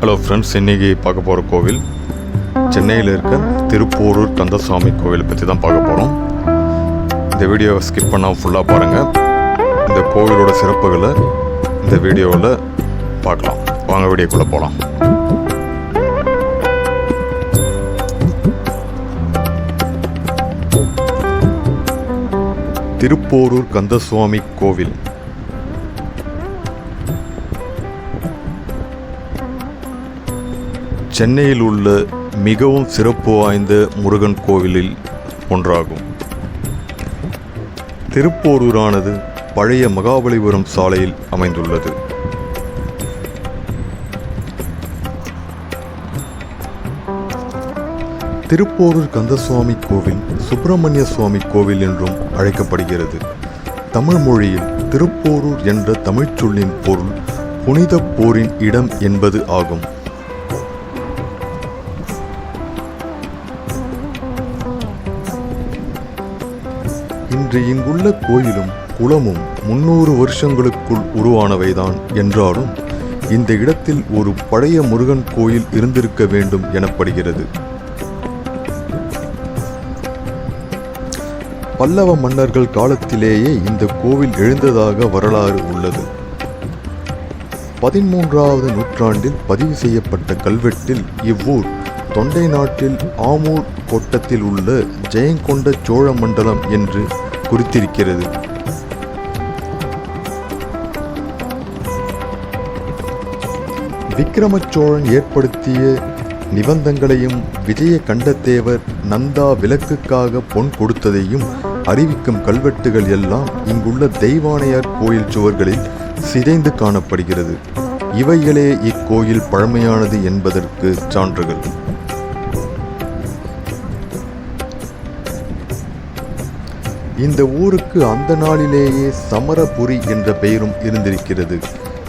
Hello friends இன்றைக்கி பார்க்க போகிற கோவில் சென்னையில் இருக்க திருப்போரூர் கந்தசுவாமி கோவிலை பற்றி தான் பார்க்க போகிறோம் இந்த வீடியோவை ஸ்கிப் பண்ணால் ஃபுல்லாக பாருங்கள் இந்த கோவிலோட சிறப்புகளை இந்த வீடியோவில் பார்க்கலாம். வாங்க வீடியோக்குள்ளே போகலாம் திருப்போரூர் கந்தசுவாமி கோவில். சென்னையில் உள்ள மிகவும் சிறப்பு வாய்ந்த முருகன் கோவிலில் ஒன்றாகும். திருப்போரூரானது பழைய மகாபலிபுரம் சாலையில் அமைந்துள்ளது. திருப்போரூர் கந்தசுவாமி கோவில் சுப்பிரமணிய சுவாமி கோவில் என்றும் அழைக்கப்படுகிறது. தமிழ் மொழியில் திருப்போரூர் என்ற தமிழ்ச்சொல்லின் பொருள் புனித போரின் இடம் என்பது ஆகும். இன்று இங்குள்ள கோயிலும் குளமும் முன்னூறு வருஷங்களுக்குள் உருவானவைதான் என்றாலும் இந்த இடத்தில் ஒரு பழைய முருகன் கோயில் இருந்திருக்க வேண்டும் எனப்படுகிறது. பல்லவ மன்னர்கள் காலத்திலேயே இந்த கோவில் எழுந்ததாக வரலாறு உள்ளது. பதிமூன்றாவது நூற்றாண்டில் பதிவு செய்யப்பட்ட கல்வெட்டில் இவ்வூர் தொண்டை நாட்டில் ஆமூர் கோட்டத்தில் உள்ள ஜெயங்கொண்ட சோழ மண்டலம் என்று குறித்திருக்கிறது. விக்கிரமச்சோழன் ஏற்படுத்திய நிபந்தங்களையும் விஜய கண்டத்தேவர் நந்தா விளக்குக்காக பொன் கொடுத்ததையும் அறிவிக்கும் கல்வெட்டுகள் எல்லாம் இங்குள்ள தெய்வானையார் கோயில் சுவர்களில் சிதைந்து காணப்படுகிறது. இவைகளே இக்கோயில் பழமையானது என்பதற்கு சான்றுகள். இந்த ஊருக்கு அந்த நாளிலேயே சமரபுரி என்ற பெயரும் இருந்திருக்கிறது.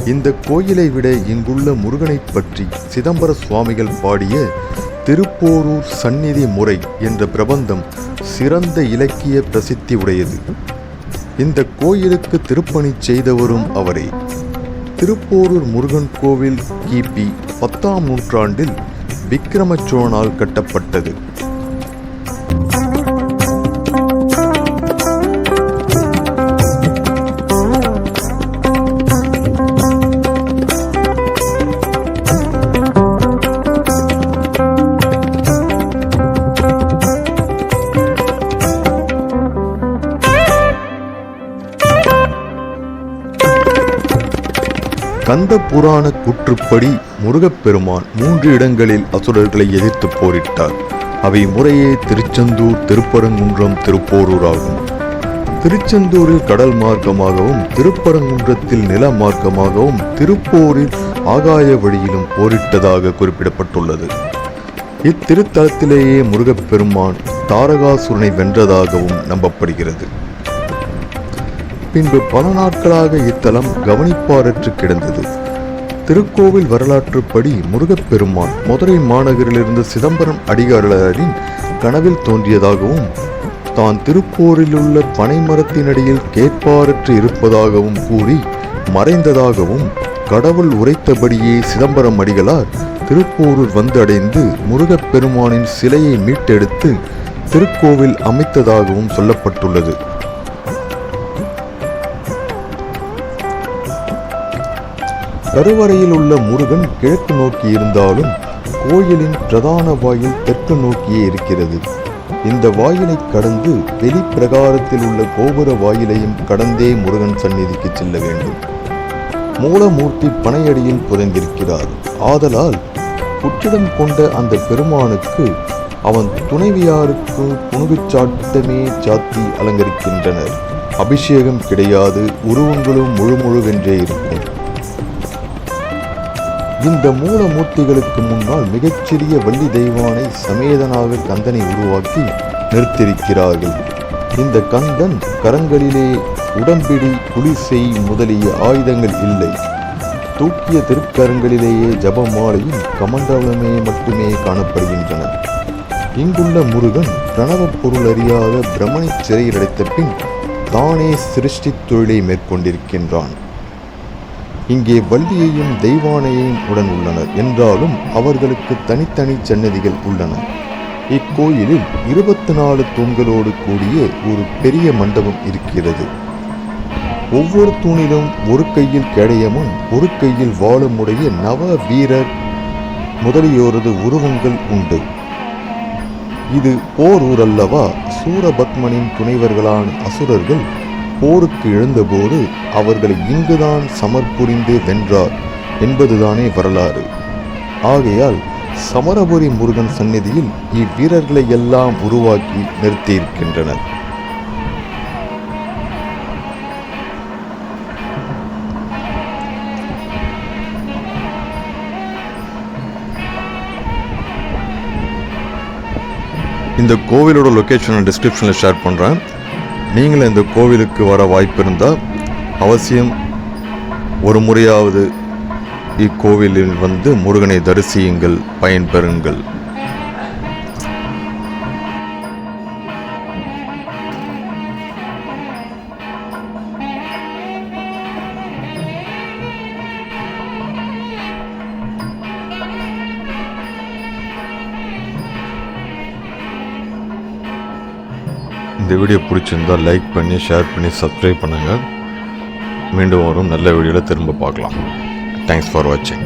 இந்த கோயிலை விட இங்குள்ள முருகனைப் பற்றி சிதம்பர சுவாமிகள் பாடிய திருப்போரூர் சந்நிதி முறை என்ற பிரபந்தம் சிறந்த இலக்கிய பிரசித்தி உடையது. இந்த கோயிலுக்கு திருப்பணி செய்தவரும் அவரே. திருப்போரூர் முருகன் கோவில் கிபி பத்தாம் நூற்றாண்டில் விக்கிரமச்சோழனால் கட்டப்பட்டது. கந்த புராண கூற்றுப்படி முருகப்பெருமான் மூன்று இடங்களில் அசுரர்களை எதிர்த்து போரிட்டார். அவை முறையே திருச்செந்தூர் திருப்பரங்குன்றம் திருப்போரூர் ஆகும் திருச்செந்தூரில் கடல் மார்க்கமாகவும் திருப்பரங்குன்றத்தில் நில மார்க்கமாகவும் திருப்போரில் ஆகாய வழியிலும் போரிட்டதாக குறிப்பிடப்பட்டுள்ளது. இத்திருத்தலத்திலேயே முருகப்பெருமான் தாரகாசுரனை வென்றதாகவும் நம்பப்படுகிறது. பின்பு பல நாட்களாக இத்தலம் கவனிப்பாரற்று கிடந்தது. திருக்கோவில் வரலாற்றுப்படி முருகப்பெருமான் மதுரை மாநகரிலிருந்து சிதம்பரம் அடிகாரரின் கனவில் தோன்றியதாகவும் தான் திருப்போரிலுள்ள பனைமரத்தினடியில் கேட்பாரற்று இருப்பதாகவும் கூறி மறைந்ததாகவும் கடவுள் உரைத்தபடியே சிதம்பரம் அடிகளார் திருப்போரூர் வந்தடைந்து முருகப்பெருமானின் சிலையை மீட்டெடுத்து திருக்கோவில் அமைத்ததாகவும் சொல்லப்பட்டுள்ளது. கருவறையில் உள்ள முருகன் கிழக்கு நோக்கி இருந்தாலும் கோயிலின் பிரதான வாயில் தெற்கு நோக்கியே இருக்கிறது. இந்த வாயிலை கடந்து வெளிப்பிரகாரத்தில் உள்ள கோபுர வாயிலையும் கடந்தே முருகன் சந்நிதிக்கு செல்ல வேண்டும். மூலமூர்த்தி பனையடியில் புதைந்திருக்கிறார் ஆதலால் புற்றிடம் கொண்ட அந்த பெருமானுக்கு அவன் துணைவியாருக்கு புனுகுச்சாட்டமே சாத்தி அலங்கரிக்கின்றனர். அபிஷேகம் கிடையாது உருவங்களும் முழுமுழுவென்றே இருக்கும். இந்த மூலமூர்த்திகளுக்கு முன்னால் மிகச்சிறிய வள்ளி தெய்வானை சமேதனாக கந்தனை உருவாக்கி நிறுத்தியிருக்கிறார்கள். இந்த கந்தன் கரங்களிலே உடம்பிடி குளிசை முதலிய ஆயுதங்கள் இல்லை. தூக்கிய திருக்கரங்களிலேயே ஜபமாலையும் கமண்டலமே மட்டுமே காணப்படுகின்றன. இங்குள்ள முருகன் பிரணவப் பொருள் அறியாத பிரமனை சிறையில் அடைத்த பின் தானே சிருஷ்டித் தொழிலை மேற்கொண்டிருக்கின்றான். இங்கே வள்ளியையும் தெய்வானையையும் உடன் உள்ளனர் என்றாலும் அவர்களுக்கு தனித்தனி சன்னதிகள் உள்ளன. இக்கோயிலில் இருபத்தி நாலு தூண்களோடு கூடிய ஒரு பெரிய மண்டபம் இருக்கிறது. ஒவ்வொரு தூணிலும் ஒரு கையில் கேடயமும் ஒரு கையில் வாளும் உடைய நவ வீரர் முதலியோரது உருவங்கள் உண்டு. இது போர் ஊரல்லவா சூரபத்மனின் துணைவர்களான அசுரர்கள் போருக்கு எழுந்தபோது அவர்களை இங்குதான் சமர்புரிந்து வென்றார் என்பதுதானே வரலாறு. ஆகையால் சமரபுரி முருகன் சந்நிதியில் இவ்வீரர்களை எல்லாம் உருவாக்கி நிறுத்தியிருக்கின்றனர். இந்த கோவிலோட லொக்கேஷனை டிஸ்கிரிப்ஷனில் ஷேர் பண்ணுறேன் நீங்களும் இந்த கோவிலுக்கு வர வாய்ப்பு இருந்தால் அவசியம் ஒரு முறையாவது இக்கோவிலில் வந்து முருகனை தரிசியுங்கள் பயன்பெறுங்கள். இந்த வீடியோ பிடிச்சிருந்தால் லைக் பண்ணி ஷேர் பண்ணி சப்ஸ்கிரைப் பண்ணுங்கள் மீண்டும் வரும் நல்ல வீடியோவில் திரும்ப பார்க்கலாம். தேங்க்ஸ் ஃபார் வாட்சிங்